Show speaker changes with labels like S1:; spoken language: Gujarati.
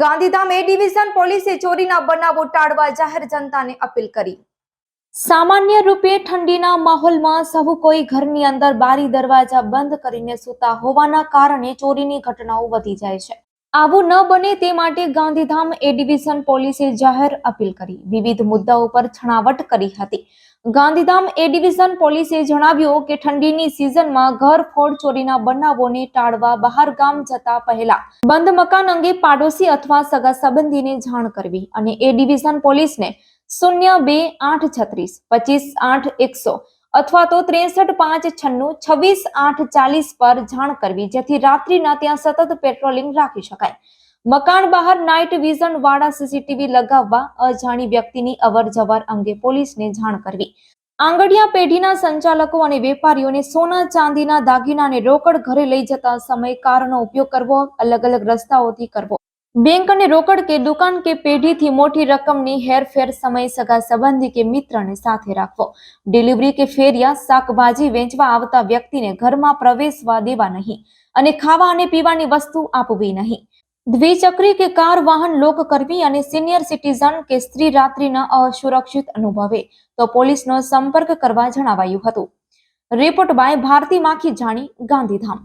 S1: ગાંધીધામ એ ડિવિઝન પોલીસે ચોરીના બનાવો ટાળવા જાહેર જનતાને અપીલ કરી. સામાન્ય રૂપે ઠંડીના માહોલમાં સહુ કોઈ ઘરની અંદર બારી દરવાજા બંધ કરીને સૂતા હોવાના કારણે ચોરીની ઘટનાઓ વધી જાય છે. આવું ન બને તે માટે ગાંધીધામ એ ડિવિઝન પોલીસે જાહેર અપીલ કરી. વિવિધ મુદ્દાઓ પર છણાવટ કરી હતી. ગાંધીધામ એ ડિવિઝન પોલીસે જણાવ્યું કે ઠંડીની સિઝનમાં ઘર ફોડ ચોરીના બનાવોને ટાળવા બહાર ગામ જતા પહેલા બંધ મકાન અંગે પાડોશી અથવા સગા સંબંધીને જાણ કરવી અને એ ડિવિઝન પોલીસને શૂન્ય બે આઠ છત્રીસ પચીસ આઠ એકસો અથવા તો ત્રેસઠ પાંચ છન્નું છવ્વીસ આઠ ચાલીસ પર જાણ કરવી, જેથી રાત્રિના ત્યાં સતત પેટ્રોલિંગ રાખી શકાય. મકાન બહાર નાઇટ વિઝન વાળા સીસીટીવી લગાવવા અજાણી વ્યક્તિની અવર જવર અંગે પોલીસને જાણ કરવી. આંગડિયા પેઢીના સંચાલકો અને વેપારીઓને સોના ચાંદીના દાગીનાને રોકડ ઘરે લઈ જતા સમય કારનો ઉપયોગ કરવો અલગ અલગ રસ્તાઓથી કરવો. બેંક અને રોકડ કે દુકાન કે પેઢીથી મોટી રકમની હેરફેર સમય સગા સંબંધી કે મિત્રને સાથે રાખવો. ડિલિવરી કે ફેરિયા શાકભાજી વેચવા આવતા વ્યક્તિને ઘરમાં પ્રવેશવા દેવા નહીં અને ખાવા અને પીવાની વસ્તુ આપવી નહીં. દ્વિચક્રી કે કાર વાહન લોક કરવી અને સિનિયર સિટીઝન કે સ્ત્રી રાત્રિના અસુરક્ષિત અનુભવે, તો પોલીસનો સંપર્ક કરવા જણાવાયું હતું. રિપોર્ટ બાય ભારતી માખી જાણી, ગાંધીધામ.